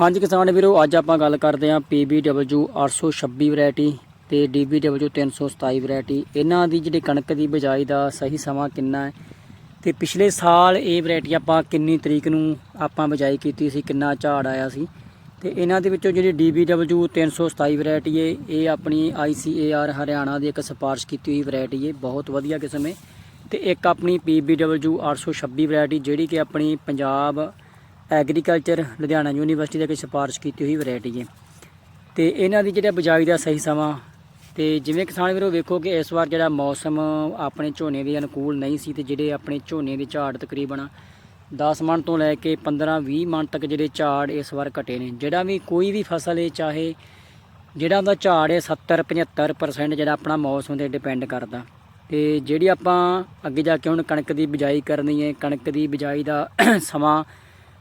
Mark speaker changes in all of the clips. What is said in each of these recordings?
Speaker 1: ਹਾਂਜੀ ਕਿਸਾਨ ਵੀਰੋ, ਅੱਜ ਆਪਾਂ ਗੱਲ ਕਰਦੇ ਹਾਂ PBW 826 ਵੈਰਾਈਟੀ ਤੇ DBW 327 ਵੈਰਾਈਟੀ। ਇਹਨਾਂ ਦੀ ਜਿਹੜੀ ਕਣਕ ਦੀ ਬਿਜਾਈ ਦਾ ਸਹੀ ਸਮਾਂ ਕਿੰਨਾ ਹੈ ਤੇ ਪਿਛਲੇ ਸਾਲ ਇਹ ਵੈਰਾਈਟੀ ਆਪਾਂ ਕਿੰਨੀ ਤਰੀਕ ਨੂੰ ਆਪਾਂ ਬਿਜਾਈ ਕੀਤੀ ਸੀ, ਕਿੰਨਾ ਝਾੜ ਆਇਆ ਸੀ। ਤੇ ਇਹਨਾਂ ਦੇ ਵਿੱਚੋਂ ਜਿਹੜੀ DBW 327 ਵੈਰਾਈਟੀ ਹੈ, ਇਹ ਆਪਣੀ ICAR ਹਰਿਆਣਾ ਦੀ ਇੱਕ ਸਿਫਾਰਿਸ਼ ਕੀਤੀ ਹੋਈ ਵੈਰਾਈਟੀ ਹੈ, ਬਹੁਤ ਵਧੀਆ ਕਿਸਮ ਹੈ। ਤੇ ਇੱਕ ਆਪਣੀ PBW 826 ਵੈਰਾਈਟੀ, ਜਿਹੜੀ ਕਿ ਆਪਣੀ ਪੰਜਾਬ ਐਗਰੀਕਲਚਰ ਲੁਧਿਆਣਾ ਯੂਨੀਵਰਸਿਟੀ ਦੇ ਕੇ ਸਿਫਾਰਿਸ਼ ਕੀਤੀ ਹੋਈ ਵੈਰਾਈਟੀ ਹੈ ਤੇ ਇਹਨਾਂ ਦੀ ਜਿਹੜਾ ਬਿਜਾਈ ਦਾ ਸਹੀ ਸਮਾਂ ਤੇ ਜਿਵੇਂ ਕਿਸਾਨ ਵੀਰੋ ਵੇਖੋ ਕਿ ਇਸ ਵਾਰ ਜਿਹੜਾ ਮੌਸਮ ਆਪਣੇ ਝੋਨੇ ਦੇ ਅਨੁਕੂਲ ਨਹੀਂ ਸੀ ਤੇ ਜਿਹੜੇ ਆਪਣੇ ਝੋਨੇ ਦੇ ਝਾੜ ਤਕਰੀਬਨ 10 ਮਣ ਤੋਂ ਲੈ ਕੇ 15-20 ਮਣ ਤੱਕ ਜਿਹੜੇ ਝਾੜ ਇਸ ਵਾਰ ਘਟੇ ਨੇ। ਜਿਹੜਾ ਵੀ ਕੋਈ ਵੀ ਫਸਲ ਹੈ ਚਾਹੇ ਜਿਹੜਾ ਉਹਦਾ ਝਾੜ ਹੈ 70-75% ਜਿਹੜਾ ਆਪਣਾ ਮੌਸਮ ਤੇ ਡਿਪੈਂਡ ਕਰਦਾ। ਤੇ ਜਿਹੜੀ ਆਪਾਂ ਅੱਗੇ ਜਾ ਕੇ ਹੁਣ ਕਣਕ ਦੀ ਬਿਜਾਈ ਕਰਨੀ ਹੈ, ਕਣਕ ਦੀ ਬਿਜਾਈ ਦਾ ਸਮਾਂ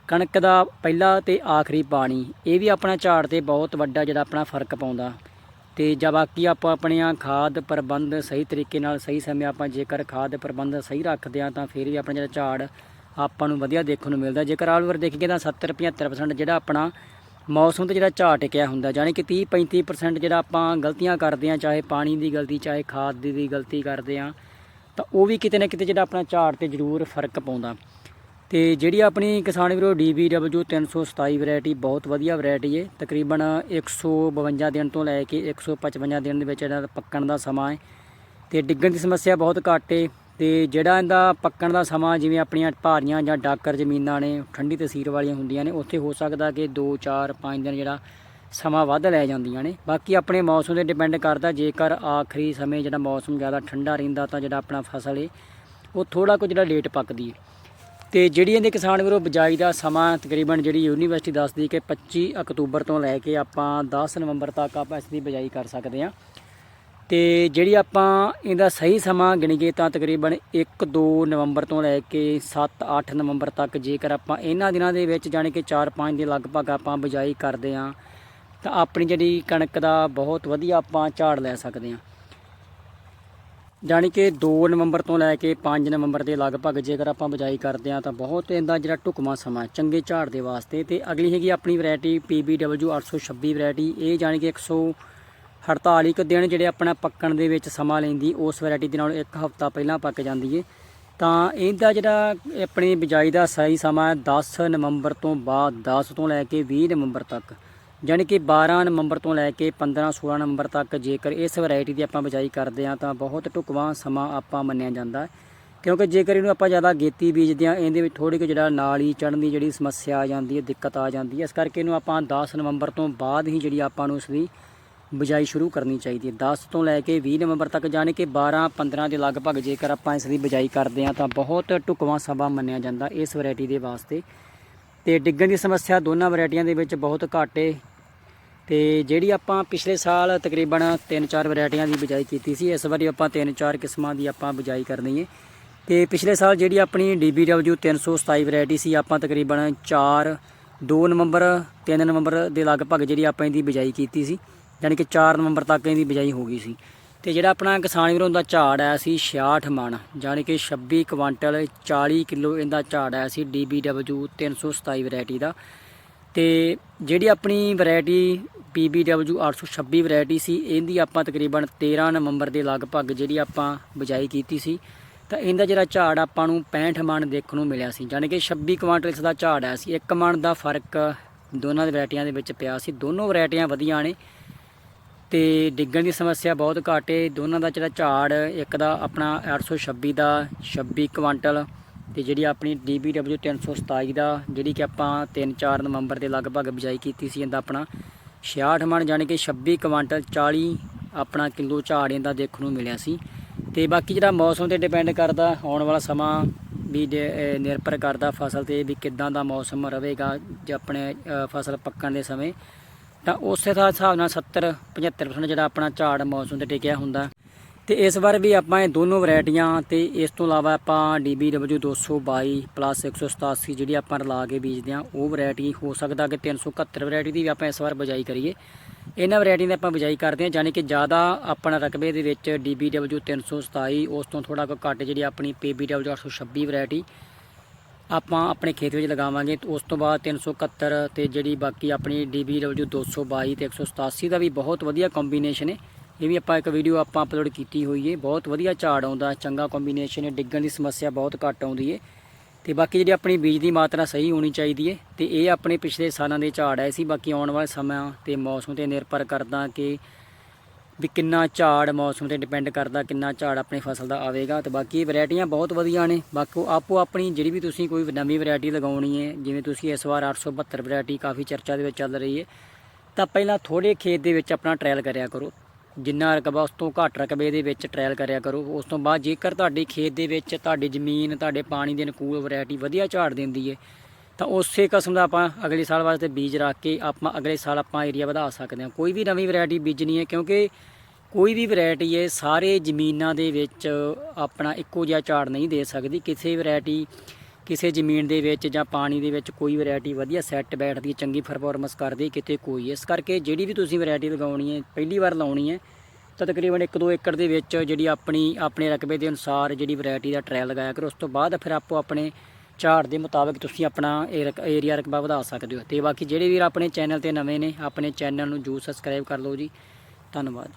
Speaker 1: ਕਣਕ ਦਾ ਪਹਿਲਾ ਤੇ ਆਖਰੀ ਪਾਣੀ, ਇਹ ਵੀ ਆਪਣਾ ਝਾੜ ਤੇ ਬਹੁਤ ਵੱਡਾ ਜਿਹੜਾ ਆਪਣਾ ਫ਼ਰਕ ਪਾਉਂਦਾ। ਤੇ ਜਾਂ ਬਾਕੀ ਆਪਾਂ ਆਪਣੀਆਂ ਖਾਦ ਪ੍ਰਬੰਧ ਸਹੀ ਤਰੀਕੇ ਨਾਲ, ਸਹੀ ਸਮੇਂ ਆਪਾਂ ਜੇਕਰ ਖਾਦ ਪ੍ਰਬੰਧ ਸਹੀ ਰੱਖਦੇ ਆ ਤਾਂ ਫਿਰ ਵੀ ਆਪਣਾ ਜਿਹੜਾ ਝਾੜ ਆਪਾਂ ਨੂੰ ਵਧੀਆ ਦੇਖਣ ਨੂੰ ਮਿਲਦਾ। ਜੇਕਰ ਆਲ ਓਵਰ ਦੇਖੀਏ ਤਾਂ 70 75% ਜਿਹੜਾ ਆਪਣਾ ਮੌਸਮ ਤੇ ਜਿਹੜਾ ਝਾੜ ਟਿਕਿਆ ਹੁੰਦਾ ਯਾਨੀ ਕਿ 30 35% ਜਿਹੜਾ ਆਪਾਂ ਗਲਤੀਆਂ ਕਰਦੇ ਆ ਚਾਹੇ ਪਾਣੀ ਦੀ ਗਲਤੀ, ਚਾਹੇ ਖਾਦ ਦੀ ਦੀ ਗਲਤੀ ਕਰਦੇ ਆ ਤਾਂ ਉਹ ਵੀ ਕਿਤੇ ਨਾ ਕਿਤੇ ਜਿਹੜਾ ਆਪਣਾ ਝਾੜ ਤੇ ਜ਼ਰੂਰ ਫ਼ਰਕ ਪਾਉਂਦਾ। ਤੇ ਜਿਹੜੀ ਆਪਣੀ ਕਿਸਾਨ ਵੀਰੋ DBW 327 ਵੈਰਾਈਟੀ ਬਹੁਤ ਵਧੀਆ ਵੈਰਾਈਟੀ ਹੈ ਤਕਰੀਬਨ 152 ਦਿਨ ਤੋਂ ਲੈ ਕੇ 155 ਦਿਨ ਦੇ ਵਿੱਚ ਇਹਦਾ ਪੱਕਣ ਦਾ ਸਮਾਂ ਹੈ ਤੇ ਡਿੱਗਣ ਦੀ ਸਮੱਸਿਆ ਬਹੁਤ ਘੱਟ ਹੈ ਤੇ ਜਿਹੜਾ ਇਹਦਾ ਪੱਕਣ ਦਾ ਸਮਾਂ ਜਿਵੇਂ ਆਪਣੀਆਂ ਭਾਰੀਆਂ ਜਾਂ ਡਾਕਰ ਜ਼ਮੀਨਾਂ ਨੇ, ਠੰਡੀ ਤਸੀਰ ਵਾਲੀਆਂ ਹੁੰਦੀਆਂ ਨੇ, ਉੱਥੇ ਹੋ ਸਕਦਾ ਕਿ 2 4 5 ਦਿਨ ਜਿਹੜਾ ਸਮਾਂ ਵੱਧ ਲੈ ਜਾਂਦੀਆਂ ਨੇ। ਬਾਕੀ ਆਪਣੇ ਮੌਸਮ ਤੇ ਡਿਪੈਂਡ ਕਰਦਾ, ਜੇਕਰ ਆਖਰੀ ਸਮੇਂ ਜਿਹੜਾ ਮੌਸਮ ਜ਼ਿਆਦਾ ਠੰਡਾ ਰਹਿੰਦਾ ਤਾਂ ਜਿਹੜਾ ਆਪਣਾ ਫਸਲ ਏ, ਉਹ ਥੋੜਾ ਕੁ ਜਿਹੜਾ ਲੇਟ ਪੱਕਦੀ ਹੈ ਤੇ ਜਿਹੜੀ ਇਹਦੇ ਕਿਸਾਨ ਵੀਰੋ ਬਿਜਾਈ ਦਾ ਸਮਾਂ ਤਕਰੀਬਨ ਜਿਹੜੀ ਯੂਨੀਵਰਸਿਟੀ ਦੱਸਦੀ ਕਿ 25 ਅਕਤੂਬਰ ਤੋਂ ਲੈ ਕੇ ਆਪਾਂ 10 ਨਵੰਬਰ ਤੱਕ ਆਪਾਂ ਇਸ ਦੀ ਬਿਜਾਈ ਕਰ ਸਕਦੇ ਹਾਂ। ਤੇ ਜਿਹੜੀ ਆਪਾਂ ਇਹਦਾ ਸਹੀ ਸਮਾਂ ਗਿਣੀਏ ਤਾਂ ਤਕਰੀਬਨ 1-2 ਨਵੰਬਰ ਤੋਂ ਲੈ ਕੇ 7-8 ਨਵੰਬਰ ਤੱਕ ਜੇਕਰ ਆਪਾਂ ਇਹਨਾਂ ਦਿਨਾਂ ਦੇ ਵਿੱਚ ਜਾਣੀ ਕਿ 4-5 ਦੇ ਲਗਭਗ ਆਪਾਂ ਬਿਜਾਈ ਕਰਦੇ ਹਾਂ, ਤਾਂ ਆਪਣੀ ਜਿਹੜੀ ਕਣਕ ਦਾ ਬਹੁਤ ਵਧੀਆ ਆਪਾਂ ਝਾੜ ਲੈ ਸਕਦੇ ਹਾਂ। ਜਾਣੀ ਕਿ 2 ਨਵੰਬਰ ਤੋਂ ਲੈ ਕੇ 5 ਨਵੰਬਰ ਦੇ ਲਗਭਗ ਜੇਕਰ ਆਪਾਂ ਬਿਜਾਈ ਕਰਦੇ ਹਾਂ ਤਾਂ ਬਹੁਤ ਇਹਦਾ ਜਿਹੜਾ ਢੁਕਵਾਂ ਸਮਾਂ ਚੰਗੇ ਝਾੜ ਦੇ ਵਾਸਤੇ। ਤੇ ਅਗਲੀ ਹੈਗੀ ਆਪਣੀ ਵੈਰਾਈਟੀ PBW 826 ਵੈਰਾਈਟੀ ਇਹ ਜਾਣੀ ਕਿ 148 ਕੁ ਦਿਨ ਜਿਹੜੇ ਆਪਣਾ ਪੱਕਣ ਦੇ ਵਿੱਚ ਸਮਾਂ ਲੈਂਦੀ, ਉਸ ਵੈਰਾਈਟੀ ਦੇ ਨਾਲ ਇੱਕ ਹਫ਼ਤਾ ਪਹਿਲਾਂ ਪੱਕ ਜਾਂਦੀ ਏ। ਤਾਂ ਇਹਦਾ ਜਿਹੜਾ ਆਪਣੀ ਬਿਜਾਈ ਦਾ ਸਹੀ ਸਮਾਂ ਹੈ 10 ਨਵੰਬਰ ਤੋਂ ਬਾਅਦ 10 ਤੋਂ ਲੈ ਕੇ 20 ਨਵੰਬਰ ਤੱਕ। ਜਾਣੀ ਕਿ 12 ਨਵੰਬਰ ਤੋਂ ਲੈ ਕੇ 15 16 ਨਵੰਬਰ ਤੱਕ ਜੇਕਰ ਇਸ ਵੈਰਾਈਟੀ ਦੀ ਆਪਾਂ ਬਿਜਾਈ ਕਰਦੇ ਹਾਂ ਤਾਂ ਬਹੁਤ ਢੁਕਵਾਂ ਸਮਾਂ ਆਪਾਂ ਮੰਨਿਆ ਜਾਂਦਾ ਕਿਉਂਕਿ ਜੇਕਰ ਇਹਨੂੰ ਆਪਾਂ ਜ਼ਿਆਦਾ ਗੇਤੀ ਬੀਜਦੇ ਹਾਂ, ਇਹਦੇ ਵਿੱਚ ਥੋੜੀ ਕੁ ਜਿਹੜਾ ਨਾਲ ਹੀ ਚੜਨ ਦੀ ਜਿਹੜੀ ਸਮੱਸਿਆ ਆ ਜਾਂਦੀ ਹੈ, ਦਿੱਕਤ ਆ ਜਾਂਦੀ ਹੈ। ਇਸ ਕਰਕੇ ਇਹਨੂੰ ਆਪਾਂ 10 ਨਵੰਬਰ ਤੋਂ ਬਾਅਦ ਹੀ ਜਿਹੜੀ ਆਪਾਂ ਨੂੰ ਇਸ ਦੀ ਬਿਜਾਈ ਸ਼ੁਰੂ ਕਰਨੀ ਚਾਹੀਦੀ ਹੈ। 10 ਤੋਂ ਲੈ ਕੇ 20 ਨਵੰਬਰ ਤੱਕ ਜਾਣੀ ਕਿ 12 15 ਦੇ ਲਗਭਗ ਜੇਕਰ ਆਪਾਂ ਇਸ ਦੀ ਬਿਜਾਈ ਕਰਦੇ ਹਾਂ ਤਾਂ ਬਹੁਤ ਢੁਕਵਾਂ ਸਮਾਂ ਮੰਨਿਆ ਜਾਂਦਾ ਇਸ ਵੈਰਾਈਟੀ ਦੇ ਵਾਸਤੇ। ਤੇ ਡਿੱਗਣ ਦੀ ਸਮੱਸਿਆ ਦੋਨਾਂ ਵੈਰਾਈਟੀਆਂ ਦੇ ਵਿੱਚ ਬਹੁਤ ਘੱਟ ਏ। ਤੇ ਜਿਹੜੀ ਆਪਾਂ ਪਿਛਲੇ ਸਾਲ ਤਕਰੀਬਨ 3-4 ਵੈਰਾਈਟੀਆਂ ਦੀ ਬਿਜਾਈ ਕੀਤੀ ਸੀ, ਇਸ ਵਾਰੀ ਆਪਾਂ 3-4 ਕਿਸਮਾਂ ਦੀ ਆਪਾਂ ਬਿਜਾਈ ਕਰਨੀ ਹੈ ਤੇ ਪਿਛਲੇ ਸਾਲ ਜਿਹੜੀ ਆਪਣੀ DBW 327 ਵੈਰਾਈਟੀ ਸੀ, ਆਪਾਂ ਤਕਰੀਬਨ 4 2 ਨਵੰਬਰ 3 ਨਵੰਬਰ ਦੇ ਲਗਭਗ ਜਿਹੜੀ ਆਪਾਂ ਇਹਦੀ ਬਿਜਾਈ ਕੀਤੀ ਸੀ, ਯਾਨੀ ਕਿ 4 ਨਵੰਬਰ ਤੱਕ ਇਹਦੀ ਬਿਜਾਈ ਹੋ ਗਈ ਸੀ। ਤੇ ਜਿਹੜਾ ਆਪਣਾ ਕਿਸਾਨ ਵੀਰੋਂ ਦਾ ਝਾੜ ਆਇਆ ਸੀ 66 ਮਣ ਯਾਨੀ ਕਿ 26 ਕੁਆਂਟਲ 40 ਕਿਲੋ ਇਹਦਾ ਝਾੜ ਆਇਆ ਸੀ DBW 327 ਵੈਰਾਈਟੀ ਦਾ। ਤੇ ਜਿਹੜੀ ਆਪਣੀ ਵੈਰਾਈਟੀ PBW 826 ਵੈਰਾਈਟੀ ਸੀ, ਇਹਦੀ ਆਪਾਂ ਤਕਰੀਬਨ 13 ਨਵੰਬਰ ਦੇ ਲਗਭਗ ਜਿਹੜੀ ਆਪਾਂ ਬਿਜਾਈ ਕੀਤੀ ਸੀ, ਤਾਂ ਇਹਦਾ ਜਿਹੜਾ ਝਾੜ ਆਪਾਂ ਨੂੰ 65 ਮਣ ਦੇਖਣ ਨੂੰ ਮਿਲਿਆ ਸੀ ਯਾਨੀ ਕਿ 26 ਕੁਆਂਟਲ ਇਸ ਦਾ ਝਾੜ ਆਇਆ ਸੀ। ਇੱਕ ਮਣ ਦਾ ਫ਼ਰਕ ਦੋਨਾਂ ਦੇ ਵੈਰਾਈਟੀਆਂ ਦੇ ਵਿੱਚ ਪਿਆ ਸੀ, ਦੋਨੋਂ ਵੈਰਾਈਟੀਆਂ ਵਧੀਆ ਨੇ। ਤੇ ਡਿੱਗਣ ਦੀ ਸਮੱਸਿਆ ਬਹੁਤ ਘੱਟ ਏ। ਦੋਨਾਂ ਦਾ ਜਿਹੜਾ ਝਾੜ, ਇੱਕ ਦਾ ਆਪਣਾ 826 ਦਾ 26 ਕੁਆਂਟਲ ਤੇ ਜਿਹੜੀ ਆਪਣੀ DBW 327 ਦਾ, ਜਿਹੜੀ ਕਿ ਆਪਾਂ 3-4 ਨਵੰਬਰ ਦੇ ਲਗਭਗ ਬਿਜਾਈ ਕੀਤੀ ਸੀ ਇਹਦਾ ਆਪਣਾ 66 ਮਣ, ਜਾਣੀ ਕਿ 26 ਕੁਆਂਟਲ 40 ਆਪਣਾ ਕਿਲੋ ਝਾੜ ਇਹਦਾ ਦੇਖਣ ਨੂੰ ਮਿਲਿਆ ਸੀ। ਤੇ ਬਾਕੀ ਜਿਹੜਾ ਮੌਸਮ ਤੇ ਡਿਪੈਂਡ ਕਰਦਾ, ਆਉਣ ਵਾਲਾ ਸਮਾਂ ਵੀ ਡੇ- ਨਿਰਭਰ ਕਰਦਾ ਫਸਲ ਤੇ ਵੀ ਕਿੱਦਾਂ ਦਾ ਮੌਸਮ ਰਹੇਗਾ, ਜੇ ਆਪਣੇ ਫਸਲ ਪੱਕਣ ਦੇ ਸਮੇਂ। ਤਾਂ ਉਸੇ ਦਾ ਹਿਸਾਬ ਨਾਲ 70 75% ਜਿਹੜਾ ਆਪਣਾ ਝਾੜ ਮੌਸਮ ਤੇ ਟਿਕਿਆ ਹੁੰਦਾ। ਤੇ ਇਸ ਵਾਰ ਵੀ ਆਪਾਂ ਇਹ ਦੋਨੋਂ ਵੈਰਾਈਟੀਆਂ ਤੇ ਇਸ ਤੋਂ ਇਲਾਵਾ ਆਪਾਂ DBW 222 ਪਲੱਸ 187 ਜਿਹੜੀ ਆਪਾਂ ਰਲਾ ਕੇ ਬੀਜਦੇ ਆ ਉਹ ਵੈਰਾਈਟੀ ਹੋ ਸਕਦਾ ਕਿ 371 ਵੈਰਾਈਟੀ ਦੀ ਵੀ ਆਪਾਂ ਇਸ ਵਾਰ ਬਿਜਾਈ ਕਰੀਏ। ਇਹਨਾਂ ਵੈਰਾਈਟੀਆਂ ਦੀ ਆਪਾਂ ਬਿਜਾਈ ਕਰਦੇ ਹਾਂ ਯਾਨੀ ਕਿ ਜ਼ਿਆਦਾ ਆਪਣਾ ਰਕਬੇ ਦੇ ਵਿੱਚ DBW 327 ਉਸ ਤੋਂ ਥੋੜਾ ਕੁ ਘੱਟ ਜਿਹੜੀ ਆਪਣੀ PBW 826 ਵੈਰਾਈਟੀ ਆਪਾਂ ਆਪਣੇ ਖੇਤ ਵਿੱਚ ਲਗਾਵਾਂਗੇ ਉਸ ਤੋਂ ਬਾਅਦ 371 ਤੇ ਜਿਹੜੀ ਬਾਕੀ ਆਪਣੀ DBW 222 ਤੇ 187 ਦਾ ਵੀ ਬਹੁਤ ਵਧੀਆ ਕੰਬੀਨੇਸ਼ਨ ਹੈ। ਇਹ ਵੀ ਆਪਾਂ ਇੱਕ ਵੀਡੀਓ ਆਪਾਂ ਅਪਲੋਡ ਕੀਤੀ ਹੋਈ ਹੈ। ਬਹੁਤ ਵਧੀਆ ਝਾੜ ਆਉਂਦਾ, ਚੰਗਾ ਕੰਬੀਨੇਸ਼ਨ ਹੈ। ਡਿੱਗਣ ਦੀ ਸਮੱਸਿਆ ਬਹੁਤ ਘੱਟ ਆਉਂਦੀ ਹੈ। ਤੇ ਬਾਕੀ ਜਿਹੜੀ ਆਪਣੀ ਬੀਜ ਦੀ ਮਾਤਰਾ ਸਹੀ ਹੋਣੀ ਚਾਹੀਦੀ ਹੈ ਤੇ ਇਹ ਆਪਣੇ ਪਿਛਲੇ ਸਾਲਾਂ ਦੇ ਝਾੜ ਆਏ ਸੀ। ਬਾਕੀ ਆਉਣ ਵਾਲੇ ਸਮਾਂ ਤੇ ਮੌਸਮ ਤੇ ਨਿਰਭਰ ਕਰਦਾ ਕਿ ਵੀ ਕਿੰਨਾ ਝਾੜ ਮੌਸਮ ਤੇ ਡਿਪੈਂਡ ਕਰਦਾ, ਕਿੰਨਾ ਝਾੜ ਆਪਣੀ ਫਸਲ ਦਾ ਆਵੇਗਾ ਤੇ ਬਾਕੀ ਵੈਰਾਈਟੀਆਂ ਬਹੁਤ ਵਧੀਆ ਨੇ। ਬਾਕੀ ਆਪੋ ਆਪਣੀ ਜਿਹੜੀ ਵੀ ਤੁਸੀਂ ਕੋਈ ਨਵੀਂ ਵੈਰਾਈਟੀ ਲਗਾਉਣੀ ਹੈ, ਜਿਵੇਂ ਤੁਸੀਂ ਇਸ ਵਾਰ 872 ਵੈਰਾਈਟੀ ਕਾਫੀ ਚਰਚਾ ਦੇ ਵਿੱਚ ਚੱਲ ਰਹੀ ਹੈ, ਤਾਂ ਪਹਿਲਾਂ ਥੋੜੇ ਖੇਤ ਦੇ ਵਿੱਚ ਆਪਣਾ ਟ੍ਰਾਇਲ ਕਰਿਆ ਕਰੋ। ਜਿੰਨਾ ਰਕਬਾ ਉਸ ਤੋਂ ਘੱਟ ਰਕਬੇ ਦੇ ਵਿੱਚ ਟ੍ਰਾਇਲ ਕਰਿਆ ਕਰੋ, ਉਸ ਤੋਂ ਬਾਅਦ ਜੇਕਰ ਤੁਹਾਡੀ ਖੇਤ ਦੇ ਵਿੱਚ ਤੁਹਾਡੀ ਜ਼ਮੀਨ, ਤੁਹਾਡੇ ਪਾਣੀ ਦੇ ਅਨੁਕੂਲ ਵੈਰਾਈਟੀ ਵਧੀਆ ਝਾੜ ਦਿੰਦੀ ਹੈ ਤਾਂ ਉਸੇ ਕਿਸਮ ਦਾ ਆਪਾਂ ਅਗਲੇ ਸਾਲ ਵਾਸਤੇ ਬੀਜ ਰੱਖ ਕੇ ਆਪਾਂ ਅਗਲੇ ਸਾਲ ਆਪਾਂ ਏਰੀਆ ਵਧਾ ਸਕਦੇ ਹਾਂ। ਕੋਈ ਵੀ ਨਵੀਂ ਵੈਰਾਈਟੀ ਬੀਜਣੀ ਹੈ, ਕਿਉਂਕਿ ਕੋਈ ਵੀ ਵੈਰਾਈਟੀ ਹੈ, ਸਾਰੇ ਜ਼ਮੀਨਾਂ ਦੇ ਵਿੱਚ ਆਪਣਾ ਇੱਕੋ ਜਿਹਾ ਝਾੜ ਨਹੀਂ ਦੇ ਸਕਦੀ। ਕਿਸੇ ਵੈਰਾਈਟੀ ਕਿਸੇ ਜ਼ਮੀਨ ਦੇ ਵਿੱਚ ਜਾਂ ਪਾਣੀ ਦੇ ਵਿੱਚ ਕੋਈ ਵੈਰਾਈਟੀ ਵਧੀਆ ਸੈੱਟ ਬੈਠਦੀ ਹੈ ਚੰਗੀ ਪਰਫਾਰਮੈਂਸ ਕਰਦੀ ਕਿਤੇ ਕੋਈ। ਇਸ ਕਰਕੇ ਜਿਹੜੀ ਵੀ ਤੁਸੀਂ ਵੈਰਾਈਟੀ ਲਗਾਉਣੀ ਹੈ, ਪਹਿਲੀ ਵਾਰ ਲਾਉਣੀ ਹੈ, ਤਾਂ ਤਕਰੀਬਨ 1-2 ਏਕੜ ਦੇ ਵਿੱਚ ਜਿਹੜੀ ਆਪਣੀ, ਆਪਣੇ ਰਕਬੇ ਦੇ ਅਨੁਸਾਰ ਜਿਹੜੀ ਵੈਰਾਈਟੀ ਦਾ ਟ੍ਰਾਇਲ ਲਗਾਇਆ ਕਰੋ। ਉਸ ਤੋਂ ਬਾਅਦ ਫਿਰ ਆਪੋ ਆਪਣੇ ਝਾੜ ਦੇ ਮੁਤਾਬਕ ਤੁਸੀਂ ਆਪਣਾ ਏਰੀਆ ਰਕਬਾ ਵਧਾ ਸਕਦੇ ਹੋ। ਤੇ ਬਾਕੀ ਜਿਹੜੇ ਵੀਰ ਆਪਣੇ ਚੈਨਲ ਤੇ ਨਵੇਂ ਨੇ, ਆਪਣੇ ਚੈਨਲ ਨੂੰ ਜੂ ਸਬਸਕ੍ਰਾਈਬ ਕਰ ਲਓ ਜੀ। ਧੰਨਵਾਦ।